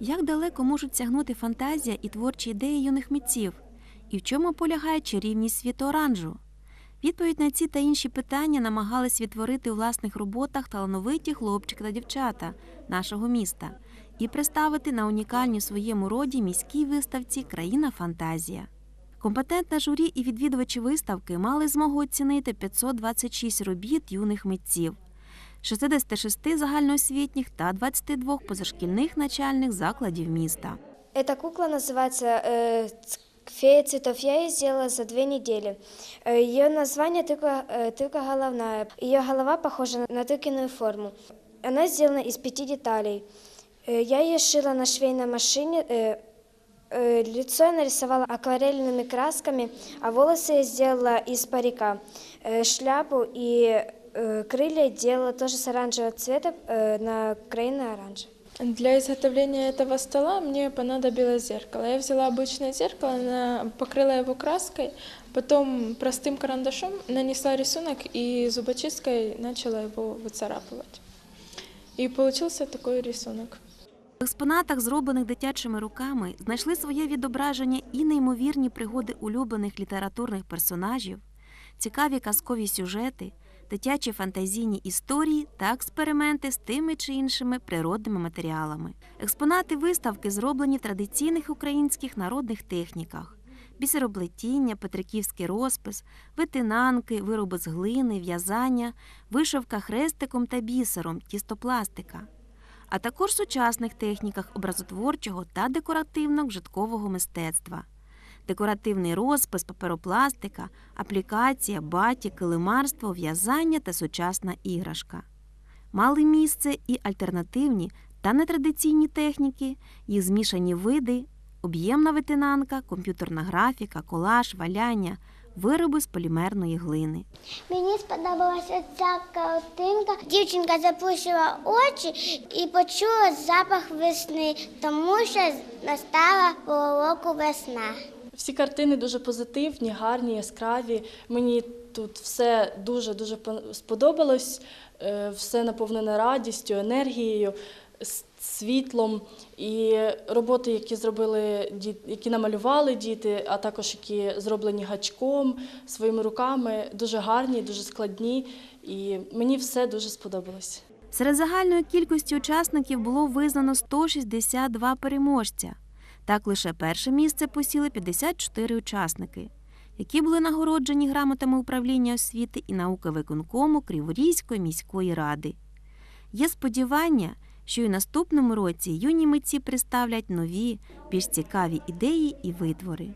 Як далеко можуть сягнути фантазія і творчі ідеї юних митців? І в чому полягає чарівність світу оранжу? Відповідь на ці та інші питання намагались відтворити у власних роботах талановиті хлопчики та дівчата нашого міста і представити на унікальній своєму роді міській виставці Країна фантазія. Компетентне журі і відвідувачі виставки мали змогу оцінити 526 робіт юних митців, 66 загальноосвітніх та 22 позашкільних начальних закладів міста. Эта кукла называется э, ц- «Фея цветов». Я ее сделала за две недели. Ее название тыква, э, тыква головная. Ее голова похожа на тыкиную форму. Она сделана из пяти деталей. Э, я ее шила на швейной машине. э, э, лицо я нарисовала акварельными красками, а волосы я сделала из парика. Э, шляпу и э, крылья делала тоже с оранжевого цвета э, на краине оранжа. Для изготовления этого стола мне понадобилось зеркало. Я взяла обычное зеркало, на- покрыла его краской, потом простым карандашом нанесла рисунок и зубочисткой начала его выцарапывать. И получился такой рисунок. В експонатах, зроблених дитячими руками, знайшли своє відображення і неймовірні пригоди улюблених літературних персонажів, цікаві казкові сюжети, дитячі фантазійні історії та експерименти з тими чи іншими природними матеріалами. Експонати виставки зроблені в традиційних українських народних техніках: бісероплетіння, петриківський розпис, витинанки, вироби з глини, в'язання, вишивка хрестиком та бісером, тістопластика а також сучасних техніках образотворчого та декоративно-вжиткового мистецтва. Декоративний розпис, паперопластика, аплікація, баті, килимарство, в'язання та сучасна іграшка. Мали місце і альтернативні та нетрадиційні техніки, їх змішані види, об'ємна витинанка, комп'ютерна графіка, колаж, валяння, вироби з полімерної глини. Мені сподобалася ця картинка. Дівчинка заплющила очі і почула запах весни, тому що настала року весна. Всі картини дуже позитивні, гарні, яскраві. Мені тут все дуже дуже сподобалось. Е, Все наповнене радістю, енергією, світлом. І роботи, які зробили які намалювали діти, а також які зроблені гачком своїми руками, дуже гарні, дуже складні. І мені все дуже сподобалось. Серед загальної кількості учасників було визнано 162 переможця. Так лише перше місце посіли 54 учасники, які були нагороджені грамотами управління освіти і науки виконкому Криворізької міської ради. Є сподівання, що і наступному році юні митці представлять нові, більш цікаві ідеї і витвори.